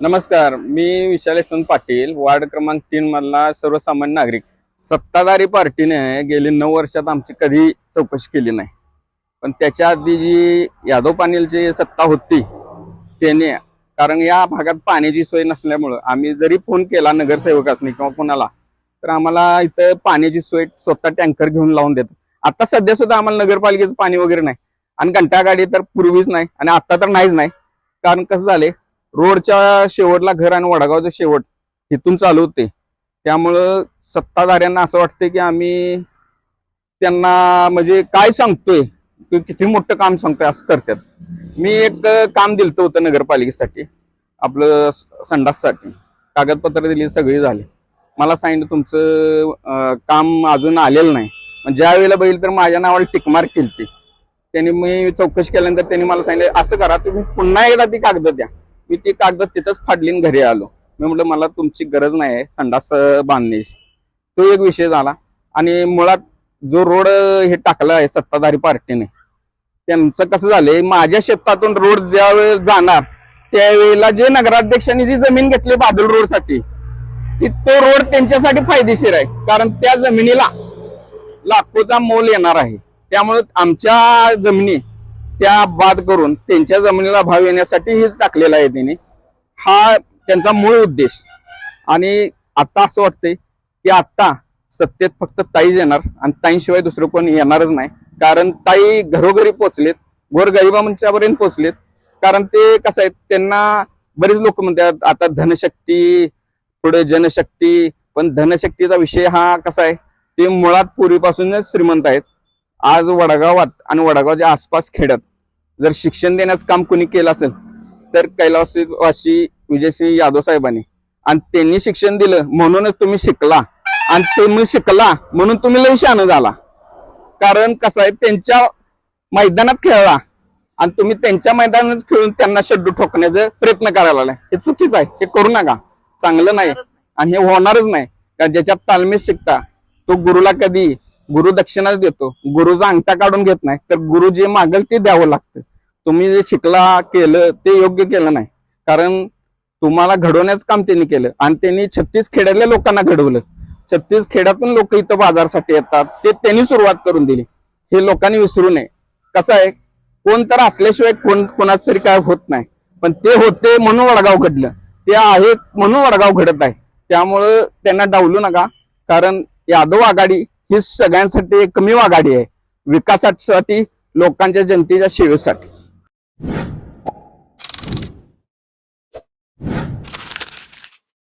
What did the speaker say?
नमस्कार मी विशाल यशवंत पाटील वार्ड क्रमांक तीन मधला सर्वसामान्य नागरिक. सत्ताधारी पार्टीने गेली नऊ वर्षात आमची कधी चौकशी केली नाही. पण त्याच्या आधी जी यादव पाटीलची सत्ता होती त्याने कारण या भागात पाण्याची सोय नसल्यामुळं आम्ही जरी फोन केला नगरसेवकासनी किंवा कोणाला तर आम्हाला इथं पाण्याची सोय स्वतः टँकर घेऊन लावून देतात. आता सध्या सुद्धा आम्हाला नगरपालिकेचं पाणी वगैरे नाही. आणि घंटा गाडी तर पूर्वीच नाही आणि आता तर नाहीच नाही. कारण कसं झाले रोडच्या शेवटला घर आणि वडागावचा शेवट इथून चालू होते. त्यामुळं सत्ताधाऱ्यांना असं वाटतं की आम्ही त्यांना म्हणजे काय सांगतोय किती मोठं काम सांगतोय असं करतात. मी एक काम दिलं होतं नगरपालिकेसाठी आपलं संडाससाठी. कागदपत्र दिली सगळी झाली. मला सांगितलं तुमचं काम अजून आलेलं नाही. ज्या वेळेला बघितलं तर माझ्या नावाला टिकमार केली त्यांनी मी चौकशी केल्यानंतर त्यांनी मला सांगितलं असं करा तुम्ही पुन्हा एकदा ती कागद द्या मी ती कागद तिथंच फाडली आणि घरी आलो. मी म्हटलं मला तुमची गरज नाही आहे संडास बांधण्याची तो एक विषय झाला. आणि मुळात जो रोड हे टाकला आहे सत्ताधारी पार्टीने त्यांचं कसं झालंय माझ्या शेतातून रोड ज्यावेळेस जाणार त्यावेळेला जे नगराध्यक्षांनी जी जमीन घेतली बादल रोडसाठी ती तो रोड त्यांच्यासाठी फायदेशीर आहे. कारण त्या जमिनीला लाखोचा मोल येणार आहे. त्यामुळे आमच्या जमिनी त्या बाद करून त्यांच्या जमिनीला भाव येण्यासाठी हेच टाकलेला आहे त्यांनी. हा त्यांचा मूळ उद्देश. आणि आता असं वाटतंय की आता सत्तेत फक्त ताईच येणार आणि ताईंशिवाय दुसरं कोण येणारच नाही. कारण ताई घरोघरी पोचलेत गोरगरिबांच्यापर्यंत पोचलेत कारण ते कसं आहे त्यांना बरेच लोक म्हणतात आता धनशक्ती पुढे जनशक्ती पण धनशक्तीचा विषय हा कसा आहे ते मुळात पूर्वीपासूनच श्रीमंत आहेत. आज वडगावात आणि वडगावच्या आसपास खेड्यात. जर शिक्षण देण्याचं काम कोणी केलं असेल तर कैलासवासी विजयसिंह यादव साहेबांनी. आणि त्यांनी शिक्षण दिलं म्हणूनच तुम्ही शिकला. आणि तुम्ही शिकला म्हणून तुम्ही लय शान झाला. कारण कसं आहे त्यांच्या मैदानात खेळला. आणि तुम्ही त्यांच्या मैदानात खेळून त्यांना शड्डू ठोकण्याचा प्रयत्न करायला लागला. हे चुकीचं आहे. हे करू नका. चांगलं नाही. आणि हे होणारच नाही. कारण ज्याच्यात तालमेल शिकता तो गुरुला कधी गुरु दक्षिणाच देतो. गुरुचा अंगठा काढून घेत नाही. तर गुरु जे मागेल ते द्यावं लागतं. तुम्ही जे शिकला केलं ते योग्य केलं नाही. कारण तुम्हाला घडवण्याचं काम त्यांनी केलं. आणि त्यांनी छत्तीस खेड्यातल्या लोकांना घडवलं. छत्तीस खेड्यातून लोक इथं बाजारसाठी येतात. ते त्यांनी सुरुवात करून दिली. हे लोकांनी विसरू नये. कसं आहे? कोण तर असल्याशिवाय कोण कोणाच तरी काय होत नाही. पण ते होते म्हणून वडगाव घडलं. ते आहेत म्हणून वडगाव घडत आहे. त्यामुळं त्यांना डावलू नका. कारण यादव आघाडी ही सगळ्यांसाठी एक कमी आघाडी आहे. विकासासाठी लोकांच्या जनतेच्या सेवेसाठी. you